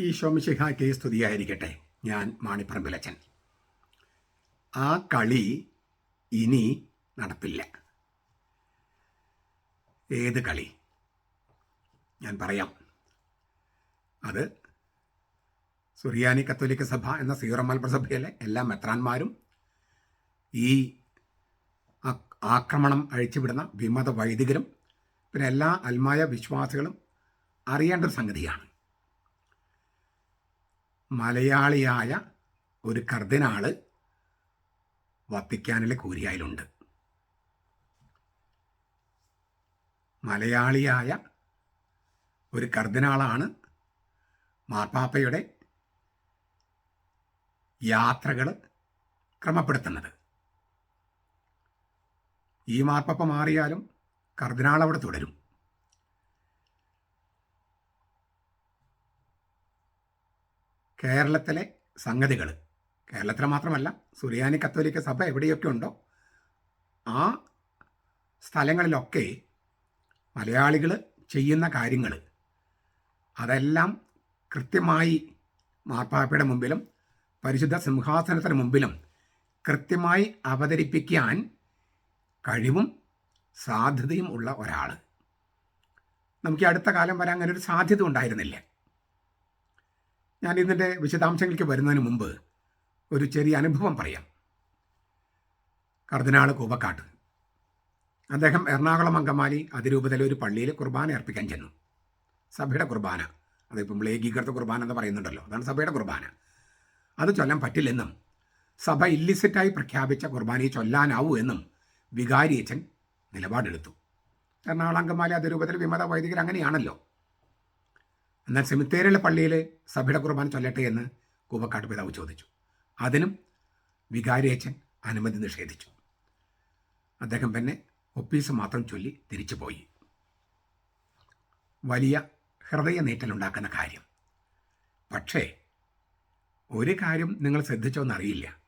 ഈ ശോമിശിഹായ്ക്ക് സ്തുതിയായിരിക്കട്ടെ. ഞാൻ മാണിപ്പറമ്പിലച്ചൻ. ആ കളി ഇനി നടപ്പില്ല. ഏത് കളി? ഞാൻ പറയാം. അത് സുറിയാനി കത്തോലിക്ക സഭ എന്ന സീറമൽ സഭയിലെ എല്ലാ മെത്രാന്മാരും ഈ ആക്രമണം അഴിച്ചുവിടുന്ന വിമത വൈദികരും പിന്നെ എല്ലാ അൽമായ വിശ്വാസികളും അറിയേണ്ട ഒരു സംഗതിയാണ്. മലയാളിയായ ഒരു കർദിനാൾ വത്തിക്കാനിലെ കൂരിയായിലുണ്ട്. മലയാളിയായ ഒരു കർദിനാളാണ് മാർപ്പാപ്പയുടെ യാത്രകൾ ക്രമപ്പെടുത്തുന്നത്. ഈ മാർപ്പാപ്പ മാറിയാലും കർദിനാൾ അവിടെ തുടരും. കേരളത്തിലെ സംഗതികൾ കേരളത്തിലെ മാത്രമല്ല സുറിയാനി കത്തോലിക്ക സഭ എവിടെയൊക്കെ ഉണ്ടോ ആ സ്ഥലങ്ങളിലൊക്കെ മലയാളികൾ ചെയ്യുന്ന കാര്യങ്ങൾ അതെല്ലാം കൃത്യമായി മാർപ്പാപ്പയുടെ മുമ്പിലും പരിശുദ്ധ സിംഹാസനത്തിന് മുമ്പിലും കൃത്യമായി അവതരിപ്പിക്കാൻ കഴിവും സാധ്യതയും ഉള്ള ഒരാൾ നമുക്ക് അടുത്ത കാലം വരെ അങ്ങനെ ഒരു സാധ്യത ഉണ്ടായിരുന്നില്ല. ഞാൻ ഇതിന്റെ വിശദാംശങ്ങൾക്ക് വരുന്നതിന് മുമ്പ് ഒരു ചെറിയ അനുഭവം പറയാം. കർദിനാൾ കൂവക്കാട്ട്. അദ്ദേഹം എറണാകുളം അങ്കമാലി അതിരൂപതയിലെ ഒരു പള്ളിയിൽ കുർബാന അർപ്പിക്കാൻ ചെന്നു. സഭയുടെ കുർബാന. അതിപ്പം ഏകീകൃത കുർബാന എന്ന് പറയുന്നുണ്ടല്ലോ. അതാണ് സഭയുടെ കുർബാന. അത് ചൊല്ലാൻ പറ്റില്ലെന്നും സഭ ഇല്ലിസിറ്റായി പ്രഖ്യാപിച്ച കുർബാനയെ ചൊല്ലാനാവൂ എന്നും വികാരിയച്ചൻ നിലപാടെടുത്തു. എറണാകുളം അങ്കമാലി അതിരൂപതയിൽ വിമത വൈദികർ അങ്ങനെയാണല്ലോ. എന്നാൽ സെമിത്തേരിയിലെ പള്ളിയിൽ സഭയുടെ കുർബാന ചൊല്ലട്ടെ എന്ന് കൂവക്കാട്ട് പിതാവ് ചോദിച്ചു. അതിനും വികാരിയച്ചൻ അനുമതി നിഷേധിച്ചു. അദ്ദേഹം പിന്നെ ഒപ്പീസ് മാത്രം ചൊല്ലി തിരിച്ചു പോയി. വലിയ ഹൃദയ നീറ്റലുണ്ടാക്കുന്ന കാര്യം. പക്ഷേ ഒരു കാര്യം നിങ്ങൾ ശ്രദ്ധിച്ചോന്നറിയില്ല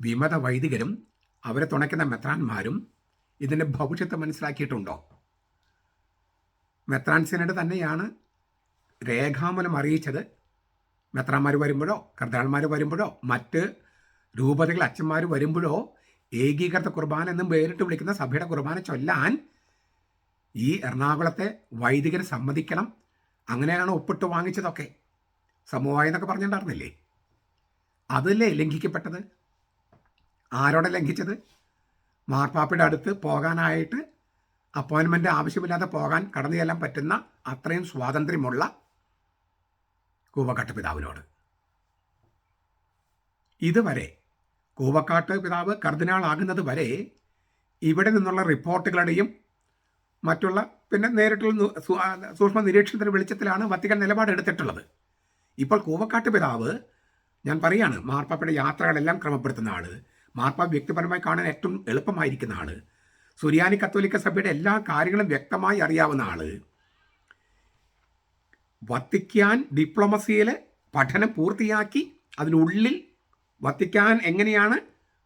വിമത വൈദികരും അവരെ തുണയ്ക്കുന്ന മെത്രാന്മാരും ഇതിന്റെ ഭവിഷ്യത്ത് മനസ്സിലാക്കിയിട്ടുണ്ടോ? മെത്രാൻ സിനഡ് തന്നെയാണ് രേഖാമൂലം അറിയിച്ചത് മെത്രാന്മാർ വരുമ്പോഴോ കർദ്ദാൾമാർ വരുമ്പോഴോ മറ്റ് രൂപതകൾ അച്ഛന്മാർ വരുമ്പോഴോ ഏകീകൃത കുർബാന എന്നും പേരിട്ട് വിളിക്കുന്ന സഭയുടെ കുർബാന ചൊല്ലാൻ ഈ എറണാകുളത്തെ വൈദികർ സമ്മതിക്കണം. അങ്ങനെയാണ് ഒപ്പിട്ട് വാങ്ങിച്ചതൊക്കെ. സമൂഹമായി എന്നൊക്കെ പറഞ്ഞിട്ടുണ്ടായിരുന്നില്ലേ? അതല്ലേ ലംഘിക്കപ്പെട്ടത്? ആരോടെ ലംഘിച്ചത്? മാർപ്പാപ്പയുടെ അടുത്ത് പോകാനായിട്ട് അപ്പോയിൻമെന്റ് ആവശ്യമില്ലാതെ പോകാൻ കടന്നു ചെല്ലാൻ പറ്റുന്ന അത്രയും സ്വാതന്ത്ര്യമുള്ള കൂവക്കാട്ട് പിതാവിനോട്. ഇതുവരെ കൂവക്കാട്ട് പിതാവ് കർദിനാളാകുന്നത് വരെ ഇവിടെ നിന്നുള്ള റിപ്പോർട്ടുകളുടെയും മറ്റുള്ള പിന്നെ നേരിട്ടുള്ള സൂക്ഷ്മ നിരീക്ഷണത്തിന്റെ വെളിച്ചത്തിലാണ് വത്തിക്കാൻ നിലപാടെടുത്തിട്ടുള്ളത് ഇപ്പോൾ കൂവക്കാട്ട് പിതാവ് ഞാൻ പറയാണ് മാർപ്പാപ്പയുടെ യാത്രകളെല്ലാം ക്രമപ്പെടുത്തുന്ന ആൾ മാർപ്പാപ്പ വ്യക്തിപരമായി കാണാൻ ഏറ്റവും എളുപ്പമായിരിക്കുന്ന ആൾ സുറിയാനി കത്തോലിക്ക സഭയുടെ എല്ലാ കാര്യങ്ങളും വ്യക്തമായി അറിയാവുന്ന ആൾ വത്തിക്കാൻ ഡിപ്ലോമസിയിലെ പഠനം പൂർത്തിയാക്കി അതിനുള്ളിൽ വത്തിക്കാൻ എങ്ങനെയാണ്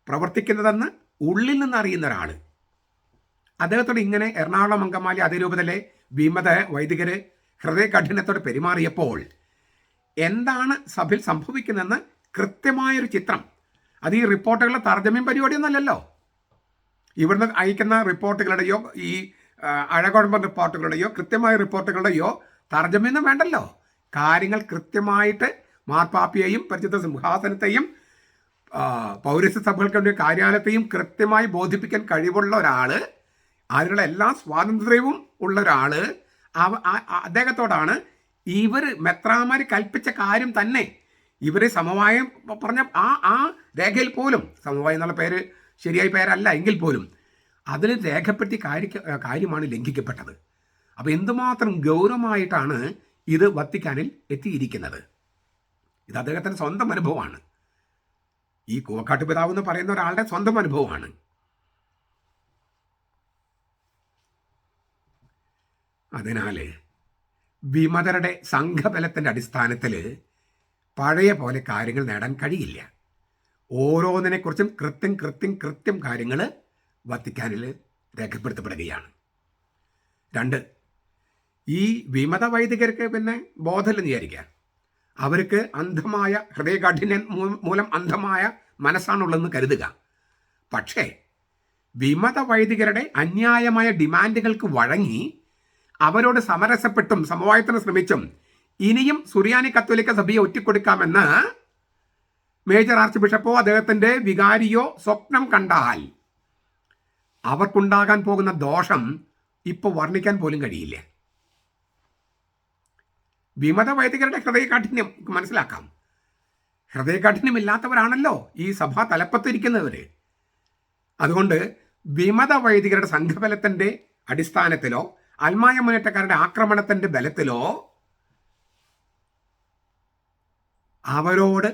പ്രവർത്തിക്കുന്നതെന്ന് ഉള്ളിൽ നിന്ന് അറിയുന്ന ഒരാൾ അദ്ദേഹത്തോട് ഇങ്ങനെ എറണാകുളം അങ്കമാലി അതിരൂപതയിലെ വിമത ഹൃദയ ഹൃദയകഠിനത്തോടെ പെരുമാറിയപ്പോൾ എന്താണ് സഭയിൽ സംഭവിക്കുന്നതെന്ന് കൃത്യമായൊരു ചിത്രം. അത് ഈ റിപ്പോർട്ടുകളുടെ തർജമയും പരിപാടിയൊന്നുമല്ലല്ലോ ഇവിടുന്ന് അയക്കുന്ന റിപ്പോർട്ടുകളുടെയോ ഈ അഴകുഴമ്പ റിപ്പോർട്ടുകളുടെയോ കൃത്യമായ റിപ്പോർട്ടുകളുടെയോ തർജമയൊന്നും വേണ്ടല്ലോ. കാര്യങ്ങൾ കൃത്യമായിട്ട് മാർപ്പാപ്പിയെയും പരിശുദ്ധ സിംഹാസനത്തെയും പൗരസ്യ വേണ്ടി കാര്യാലയത്തെയും കൃത്യമായി ബോധിപ്പിക്കാൻ കഴിവുള്ള ഒരാൾ അതിനുള്ള എല്ലാ സ്വാതന്ത്ര്യവും ഉള്ള ഒരാൾ അദ്ദേഹത്തോടാണ് ഇവർ മെത്രാമാര് കൽപ്പിച്ച കാര്യം തന്നെ. ഇവർ സമവായം പറഞ്ഞ ആ ആ രേഖയിൽ പോലും സമവായം എന്നുള്ള പേര് ശരിയായ പേരല്ല എങ്കിൽ പോലും അതിൽ രേഖപ്പെടുത്തി കാര്യ കാര്യമാണ് ലംഘിക്കപ്പെട്ടത്. അപ്പോൾ എന്തുമാത്രം ഗൗരവമായിട്ടാണ് ഇത് വത്തിക്കാനിൽ എത്തിയിരിക്കുന്നത്? ഇത് അദ്ദേഹത്തിന്റെ സ്വന്തം അനുഭവമാണ്. ഈ കൂവക്കാട്ട് പിതാവ് എന്ന് പറയുന്ന ഒരാളുടെ സ്വന്തം അനുഭവമാണ്. അതിനാൽ വിമതരുടെ സംഘബലത്തിന്റെ അടിസ്ഥാനത്തിൽ പഴയ പോലെ കാര്യങ്ങൾ നേടാൻ കഴിയില്ല. ഓരോന്നിനെക്കുറിച്ചും കൃത്യം കൃത്യം കൃത്യം കാര്യങ്ങൾ വത്തിക്കാനിൽ രേഖപ്പെടുത്തപ്പെടുകയാണ്. രണ്ട് ഈ വിമത വൈദികർക്ക് പിന്നെ ബോധമില്ലെന്ന് വിചാരിക്കുക. അവർക്ക് അന്ധമായ ഹൃദയകാഠിന്യം മൂലം അന്ധമായ മനസ്സാണുള്ളതെന്ന് കരുതുക. പക്ഷേ വിമത വൈദികരുടെ അന്യായമായ ഡിമാൻഡുകൾക്ക് വഴങ്ങി അവരോട് സമരസപ്പെട്ടും സമവായത്തിന് ശ്രമിച്ചും ഇനിയും സുറിയാനി കത്തോലിക്ക സഭയെ ഒറ്റിക്കൊടുക്കാമെന്ന് മേജർ ആർച്ച് ബിഷപ്പോ അദ്ദേഹത്തിന്റെ വികാരിയോ സ്വപ്നം കണ്ടാൽ അവർക്കുണ്ടാകാൻ പോകുന്ന ദോഷം ഇപ്പോൾ വർണിക്കാൻ പോലും കഴിയില്ല. വിമത വൈദികരുടെ ഹൃദയകാഠിന്യം മനസ്സിലാക്കാം. ഹൃദയകാഠിന്യമില്ലാത്തവരാണല്ലോ ഈ സഭ തലപ്പത്തിരിക്കുന്നവർ അതുകൊണ്ട് വിമത വൈദികരുടെ സംഘബലത്തിന്റെ അടിസ്ഥാനത്തിലോ അൽമായ മുന്നേറ്റക്കാരുടെ ആക്രമണത്തിന്റെ ബലത്തിലോ അവരോട്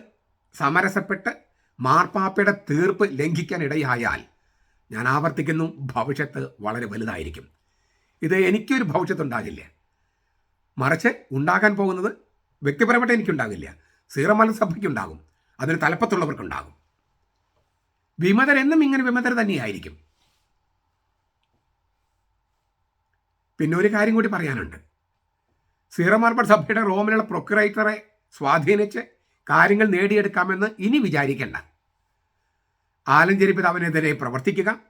സമരസപ്പെട്ട് മാർപ്പാപ്പയുടെ തീർപ്പ് ലംഘിക്കാൻ ഇടയായാൽ ഞാൻ ആവർത്തിക്കുന്നു ഭവിഷ്യത്ത് വളരെ വലുതായിരിക്കും. ഇത് എനിക്കൊരു ഭവിഷ്യത്ത് ഉണ്ടാകില്ല മറിച്ച് ഉണ്ടാകാൻ പോകുന്നത് വ്യക്തിപരമായിട്ട് എനിക്കുണ്ടാകില്ല. സീറമല സഭയ്ക്കുണ്ടാകും. അതിന് തലപ്പത്തുള്ളവർക്കുണ്ടാകും. വിമതരെന്നും ഇങ്ങനെ വിമതർ തന്നെയായിരിക്കും. പിന്നെ ഒരു കാര്യം കൂടി പറയാനുണ്ട്. സീറമാർബർ സഭയുടെ റോമിലുള്ള പ്രൊക്യുറേറ്ററെ സ്വാധീനിച്ച് കാര്യങ്ങൾ നേടിയെടുക്കാമെന്ന് ഇനി വിചാരിക്കേണ്ട. ആലഞ്ചേരി പിതാവിനെതിരെ പ്രവർത്തിക്കുക.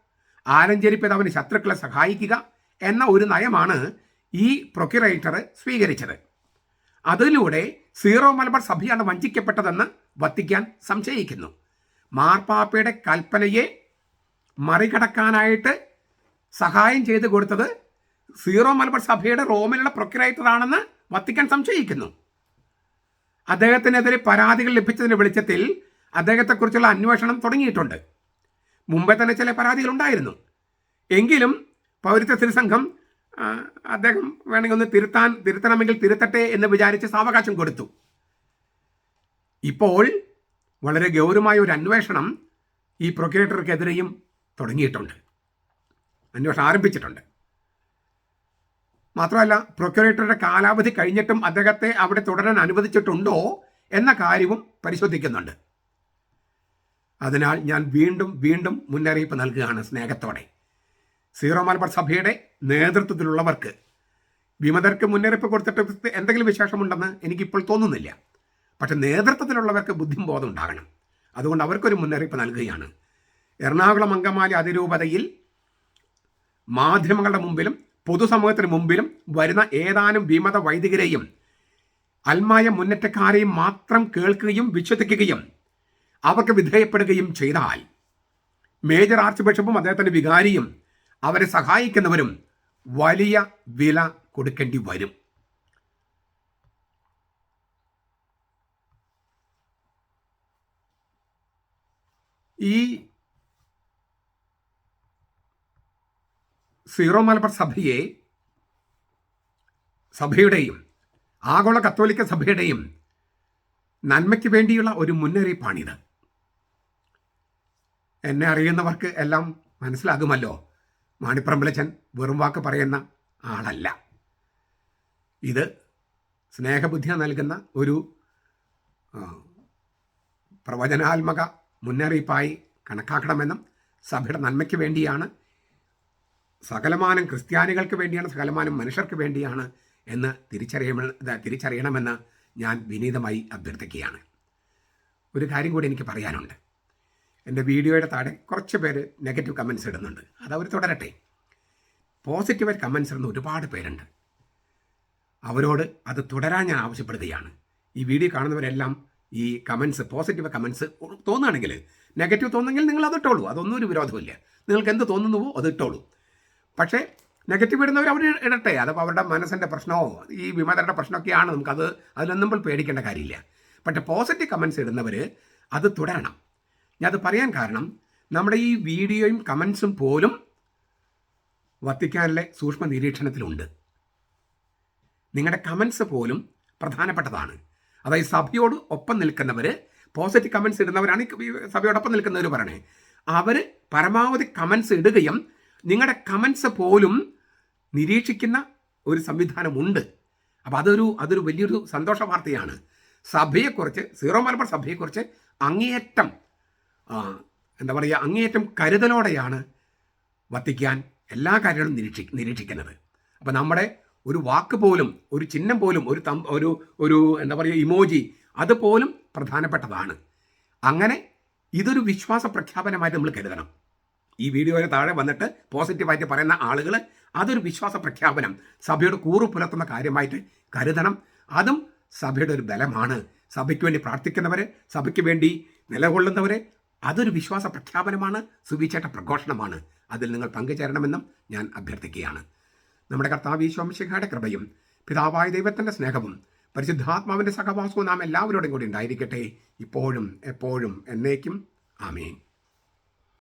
ആലഞ്ചേരി പിതാവിന് ശത്രുക്കളെ സഹായിക്കുക എന്ന ഒരു നയമാണ് ഈ പ്രൊക്യുറേറ്റർ സ്വീകരിച്ചത്. അതിലൂടെ സീറോ മലബാർ സഭയാണ് വഞ്ചിക്കപ്പെട്ടതെന്ന് വത്തിക്കാൻ സംശയിക്കുന്നു. മാർപ്പാപ്പയുടെ കൽപ്പനയെ മറികടക്കാനായിട്ട് സഹായം ചെയ്തു കൊടുത്തത് സീറോ മലബാർ സഭയുടെ റോമിലുള്ള പ്രൊക്യുറേറ്ററാണെന്ന് വത്തിക്കാൻ സംശയിക്കുന്നു. അദ്ദേഹത്തിനെതിരെ പരാതികൾ ലഭിച്ചതിന്റെ വെളിച്ചത്തിൽ അദ്ദേഹത്തെക്കുറിച്ചുള്ള അന്വേഷണം തുടങ്ങിയിട്ടുണ്ട്. മുമ്പേ തന്നെ ചില പരാതികൾ ഉണ്ടായിരുന്നു. എങ്കിലും പൗരത്വ ആ, അദ്ദേഹം വേണമെങ്കിൽ ഒന്ന് തിരുത്താൻ തിരുത്തണമെങ്കിൽ തിരുത്തട്ടെ എന്ന് വിചാരിച്ച് സാവകാശം കൊടുത്തു. ഇപ്പോൾ വളരെ ഗൗരവമായ ഒരു അന്വേഷണം ഈ പ്രൊക്യുറേറ്റർക്കെതിരെയും തുടങ്ങിയിട്ടുണ്ട്. അന്വേഷണം ആരംഭിച്ചിട്ടുണ്ട്. മാത്രമല്ല പ്രൊക്യുറേറ്ററുടെ കാലാവധി കഴിഞ്ഞിട്ടും അദ്ദേഹത്തെ അവിടെ തുടരാൻ അനുവദിച്ചിട്ടുണ്ടോ എന്ന കാര്യവും പരിശോധിക്കുന്നുണ്ട്. അതിനാൽ ഞാൻ വീണ്ടും വീണ്ടും മുന്നറിയിപ്പ് നൽകുകയാണ് സ്നേഹത്തോടെ. സീറോ മലബാർ സഭയുടെ നേതൃത്വത്തിലുള്ളവർക്ക് വിമതർക്ക് മുന്നറിയിപ്പ് കൊടുത്തിട്ട് എന്തെങ്കിലും വിശേഷമുണ്ടെന്ന് എനിക്കിപ്പോൾ തോന്നുന്നില്ല. പക്ഷെ നേതൃത്വത്തിലുള്ളവർക്ക് ബുദ്ധിബോധം ഉണ്ടാകണം. അതുകൊണ്ട് അവർക്കൊരു മുന്നറിയിപ്പ് നൽകുകയാണ്. എറണാകുളം അങ്കമാലി അതിരൂപതയിൽ മാധ്യമങ്ങളുടെ മുമ്പിലും പൊതുസമൂഹത്തിന് മുമ്പിലും വരുന്ന ഏതാനും വിമത വൈദികരെയും അൽമായ മുന്നേറ്റക്കാരെയും മാത്രം കേൾക്കുകയും വിശ്വസിക്കുകയും അവർക്ക് വിധേയപ്പെടുകയും ചെയ്താൽ മേജർ ആർച്ച് ബിഷപ്പും അദ്ദേഹത്തിന്റെ വികാരിയും അവരെ സഹായിക്കുന്നവരും വലിയ വില കൊടുക്കേണ്ടി വരും. ഈ സീറോ മലബാർ സഭയെ സഭയുടെയും ആഗോള കത്തോലിക്ക സഭയുടെയും നന്മയ്ക്ക് വേണ്ടിയുള്ള ഒരു മുന്നറിയിപ്പാണിത്. എന്നെ അറിയുന്നവർക്ക് എല്ലാം മനസ്സിലാകുമല്ലോ. മാണിപ്രമ്പലച്ചൻ വെറും വാക്ക് പറയുന്ന ആളല്ല. ഇത് സ്നേഹബുദ്ധി നൽകുന്ന ഒരു പ്രവചനാത്മക മുന്നറിയിപ്പായി കണക്കാക്കണമെന്നും സഭയുടെ നന്മയ്ക്ക് വേണ്ടിയാണ് സകലമാനം ക്രിസ്ത്യാനികൾക്ക് വേണ്ടിയാണ് സകലമാനം മനുഷ്യർക്ക് വേണ്ടിയാണ് എന്ന് തിരിച്ചറിയ തിരിച്ചറിയണമെന്ന് ഞാൻ വിനീതമായി അഭ്യർത്ഥിക്കുകയാണ്. ഒരു കാര്യം കൂടി എനിക്ക് പറയാനുണ്ട്. എന്റെ വീഡിയോയുടെ താഴെ കുറച്ച് പേര് നെഗറ്റീവ് കമൻസ് ഇടുന്നുണ്ട്. അത് അവർ തുടരട്ടെ. പോസിറ്റീവ് കമൻസ് ഇടുന്ന ഒരുപാട് പേരുണ്ട്. അവരോട് അത് തുടരാൻ ഞാൻ ആവശ്യപ്പെടുകയാണ്. ഈ വീഡിയോ കാണുന്നവരെല്ലാം ഈ കമൻസ് പോസിറ്റീവ് കമൻസ് തോന്നുകയാണെങ്കിൽ നെഗറ്റീവ് തോന്നുന്നെങ്കിൽ നിങ്ങൾ അത് ഇട്ടോളൂ. അതൊന്നും ഒരു വിരോധമില്ല നിങ്ങൾക്ക് എന്ത് തോന്നുന്നുവോ അത് ഇട്ടോളൂ. പക്ഷേ നെഗറ്റീവ് ഇടുന്നവർ അവർ ഇടട്ടെ. അതപ്പോൾ അവരുടെ മനസ്സിന്റെ പ്രശ്നമോ ഈ വിമതരുടെ പ്രശ്നമൊക്കെയാണ്. നമുക്കത് അതിലൊന്നും പേടിക്കേണ്ട കാര്യമില്ല. പക്ഷേ പോസിറ്റീവ് കമൻസ് ഇടുന്നവർ അത് തുടരണം. ഞാൻ അത് പറയാൻ കാരണം നമ്മുടെ ഈ വീഡിയോയും കമൻസും പോലും വത്തിക്കാനിലെ സൂക്ഷ്മ നിരീക്ഷണത്തിലുണ്ട്. നിങ്ങളുടെ കമൻസ് പോലും പ്രധാനപ്പെട്ടതാണ്. അതായത് സഭയോട് ഒപ്പം നിൽക്കുന്നവർ പോസിറ്റീവ് കമൻസ് ഇടുന്നവരാണ് സഭയോടൊപ്പം നിൽക്കുന്നവർ പറയണേ. അവർ പരമാവധി കമൻസ് ഇടുകയും നിങ്ങളുടെ കമൻസ് പോലും നിരീക്ഷിക്കുന്ന ഒരു സംവിധാനമുണ്ട്. അപ്പോൾ അതൊരു അതൊരു വലിയൊരു സന്തോഷ വാർത്തയാണ്. സഭയെക്കുറിച്ച് സീറോ മലബാർ സഭയെക്കുറിച്ച് അങ്ങേയറ്റം എന്താ പറയുക അങ്ങേയറ്റം കരുതലോടെയാണ് വത്തിക്കാൻ എല്ലാ കാര്യങ്ങളും നിരീക്ഷി നിരീക്ഷിക്കുന്നത്. അപ്പോൾ നമ്മുടെ ഒരു വാക്ക് പോലും ഒരു ചിഹ്നം പോലും ഒരു തം ഒരു ഒരു എന്താ പറയുക ഇമോജി അതുപോലും പ്രധാനപ്പെട്ടതാണ്. അങ്ങനെ ഇതൊരു വിശ്വാസ പ്രഖ്യാപനമായിട്ട് നമ്മൾ കരുതണം. ഈ വീഡിയോയുടെ താഴെ വന്നിട്ട് പോസിറ്റീവായിട്ട് പറയുന്ന ആളുകൾ അതൊരു വിശ്വാസ പ്രഖ്യാപനം സഭയുടെ കൂറു പുലർത്തുന്ന കാര്യമായിട്ട് കരുതണം. അതും സഭയുടെ ഒരു ബലമാണ്. സഭയ്ക്ക് വേണ്ടി പ്രാർത്ഥിക്കുന്നവർ സഭയ്ക്ക് വേണ്ടി നിലകൊള്ളുന്നവർ അതൊരു വിശ്വാസ പ്രഖ്യാപനമാണ് സുവിശേഷ പ്രഘോഷണമാണ്. അതിൽ നിങ്ങൾ പങ്കുചേരണമെന്നും ഞാൻ അഭ്യർത്ഥിക്കുകയാണ്. നമ്മുടെ കർത്താവ് ഈശോമിശിഖയുടെ കൃപയും പിതാവായ ദൈവത്തിന്റെ സ്നേഹവും പരിശുദ്ധാത്മാവിന്റെ സഹവാസവും നാം എല്ലാവരോടും കൂടി ഉണ്ടായിരിക്കട്ടെ. ഇപ്പോഴും എപ്പോഴും എന്നേക്കും. ആമേൻ.